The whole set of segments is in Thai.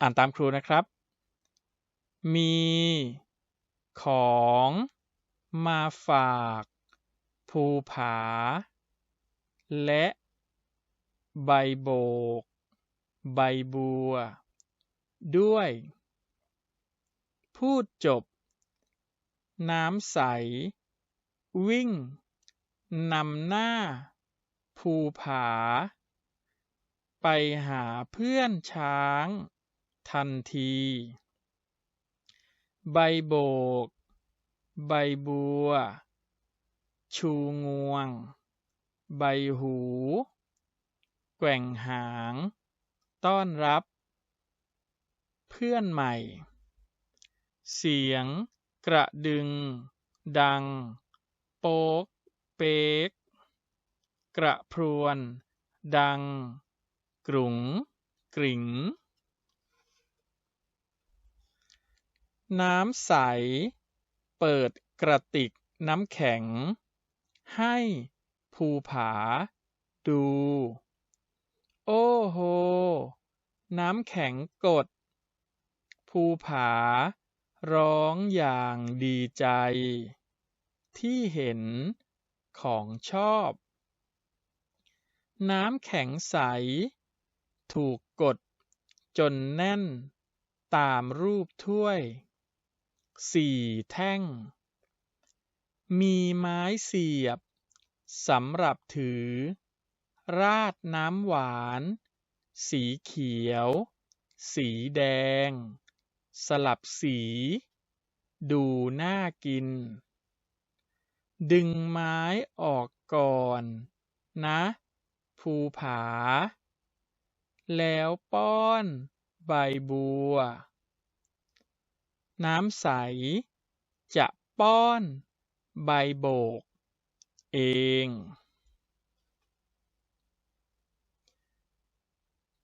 อ่านตามครูนะครับ มี ของ มาฝาก ภูผา และ ใบโบก ใบบัว ด้วย พูดจบ น้ำใส วิ่งนำหน้า ภูผา ไปหาเพื่อนช้าง ทันที ใบโบก ใบบัว ชูงวง ใบหู แกว่งหาง ต้อนรับ เพื่อนใหม่ เสียง กระดึง ดัง โป๊ก เป๊ก กระพรวน ดัง กรุงกริ่ง น้ำใส เปิดกระติกน้ำแข็ง ให้ภูผา ดู โอ้โฮน้ำแข็งกด ภูผา ร้องอย่างดีใจ ที่เห็นของชอบ น้ำแข็งใส ถูกกดจนแน่นตามรูปถ้วย สี่แท่ง มีไม้เสียบสำหรับถือ ราดน้ำหวาน สีเขียว สีแดง สลับสี ดูน่ากิน ดึงไม้ออกก่อน นะ ภูผา แล้วป้อนใบบัว น้ำใส จะป้อน ใบโบก เอง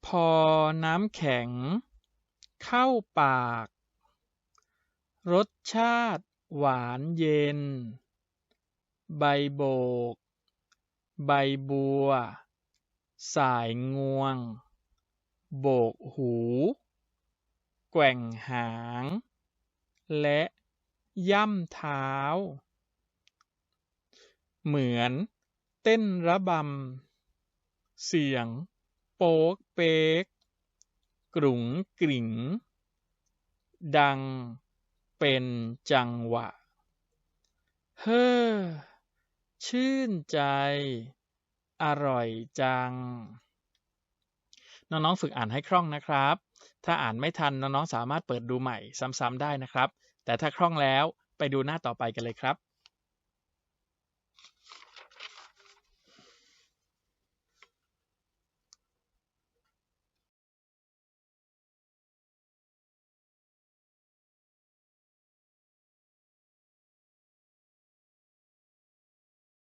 พอน้ำแข็ง เข้าปาก รสชาติหวานเย็น ใบโบก ใบบัว สายงวง โบกหู แกว่งหาง และย่ำเท้า เหมือนเต้นระบำ เสียง โป๊กเป๊ก กรุงกริ่งดังเป็นจังหวะ เฮ้อ ชื่นใจ อร่อยจัง น้องๆฝึกอ่านให้คล่องนะครับ ถ้าอ่านไม่ทันน้องๆสามารถเปิดดูใหม่ซ้ำๆได้นะครับ แต่ถ้าคล่องแล้วไปดูหน้าต่อไปกันเลยครับ